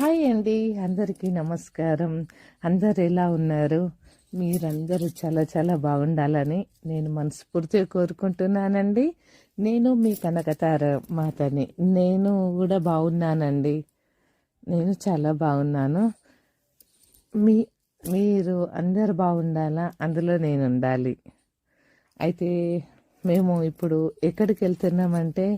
Hi అండి అందరికీ నమస్కారం. అందరు ఎలా ఉన్నారు? మీరందరూ చాలా చాలా బాగుండాలని నేను మనస్ఫూర్తిగా కోరుకుంటున్నానండి. నేను మీ కనకతార మాతని. నేను కూడా బాగున్నానండి. నేను చాలా బాగున్నాను. మీ మీరు అందరు బాగుండాలా? అందులో నేను ఉండాలి. అయితే మేము ఇప్పుడు ఎక్కడికి వెళ్తున్నామంటే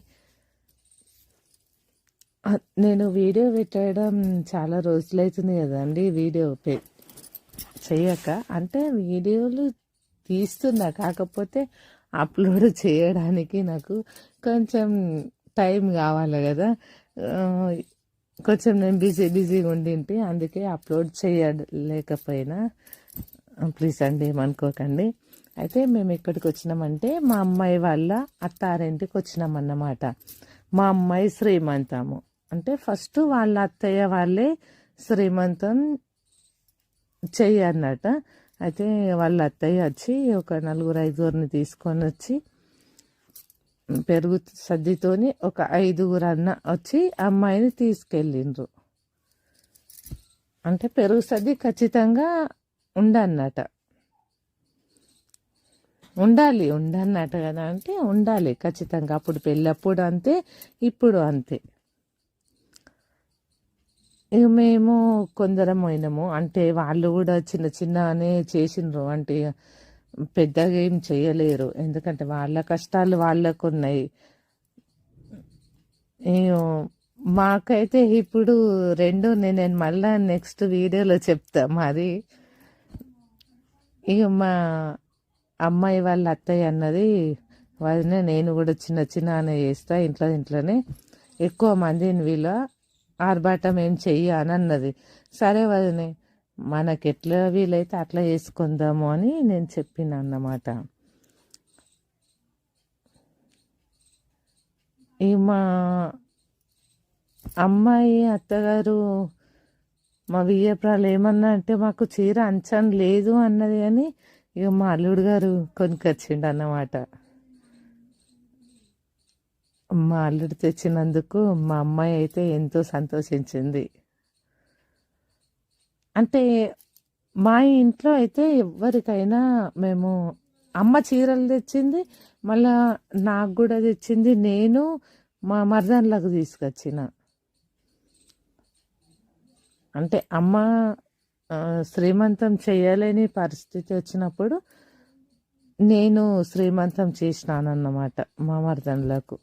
నేను వీడియో పెట్టడం చాలా రోజులైతుంది కదండి వీడియో పె చేయక అంటే వీడియోలు తీస్తున్నా కాకపోతే అప్లోడ్ చేయడానికి నాకు కొంచెం టైం కావాలి కదా. కొంచెం నేను బిజీ బిజీగా ఉండింటి అందుకే అప్లోడ్ చేయలేకపోయినా. ప్లీజ్ అండి ఏమనుకోకండి. అయితే మేము ఇక్కడికి వచ్చినామంటే మా అమ్మాయి వాళ్ళ అత్తారింటికి వచ్చినామన్నమాట. మా అమ్మాయి శ్రీమంతము. అంటే ఫస్ట్ వాళ్ళ అత్తయ్య వాళ్ళే శ్రీమంతం చెయ్యన్నట అయితే వాళ్ళ అత్తయ్య వచ్చి ఒక నలుగురు ఐదుగురిని తీసుకొని వచ్చి పెరుగు సద్దితోని ఒక ఐదుగురు అన్న వచ్చి అమ్మాయిని తీసుకెళ్ళిండ్రు. అంటే పెరుగు సద్ది ఖచ్చితంగా ఉండన్నట ఉండాలి ఉండన్నట కదా అంటే ఉండాలి ఖచ్చితంగా. అప్పుడు పెళ్ళప్పుడు అంతే ఇప్పుడు అంతే. ఇక మేము కొందరం పోయినాము అంటే వాళ్ళు కూడా చిన్న చిన్ననే చేసిండ్రు. అంటే పెద్దగా ఏం చేయలేరు. ఎందుకంటే వాళ్ళ కష్టాలు వాళ్ళకు ఉన్నాయి. ఇగో మాకైతే ఇప్పుడు రెండు నేను మళ్ళా నెక్స్ట్ వీడియోలో చెప్తా మరి. ఇక మా అమ్మాయి వాళ్ళ అత్తయ్య అన్నది వదిన నేను కూడా చిన్న చిన్న చేస్తా ఇంట్లో ఇంట్లోనే. ఎక్కువ మందిని వీళ్ళ ఆర్భాటం ఏం చెయ్యి అని అన్నది సరే వదినే మనకి ఎట్లా వీలైతే అట్లా చేసుకుందాము అని నేను చెప్పిన అన్నమాట ఈ మా అమ్మాయి అత్తగారు మా వియ్యప్రాలు ఏమన్నా అంటే మాకు చీర అంచం లేదు అన్నది కానీ ఇక మా అల్లుడు గారు కొనుకొచ్చిండు అన్నమాట మా అల్లుడు తెచ్చినందుకు మా అమ్మాయి అయితే ఎంతో సంతోషించింది. అంటే మా ఇంట్లో అయితే ఎవరికైనా మేము అమ్మ చీరలు తెచ్చింది మళ్ళా నాకు కూడా తెచ్చింది నేను మా మరదన్లకు తీసుకొచ్చిన. అంటే అమ్మ శ్రీమంతం చేయలేని పరిస్థితి వచ్చినప్పుడు నేను శ్రీమంతం చేసినానన్నమాట మా మరదండ్లకు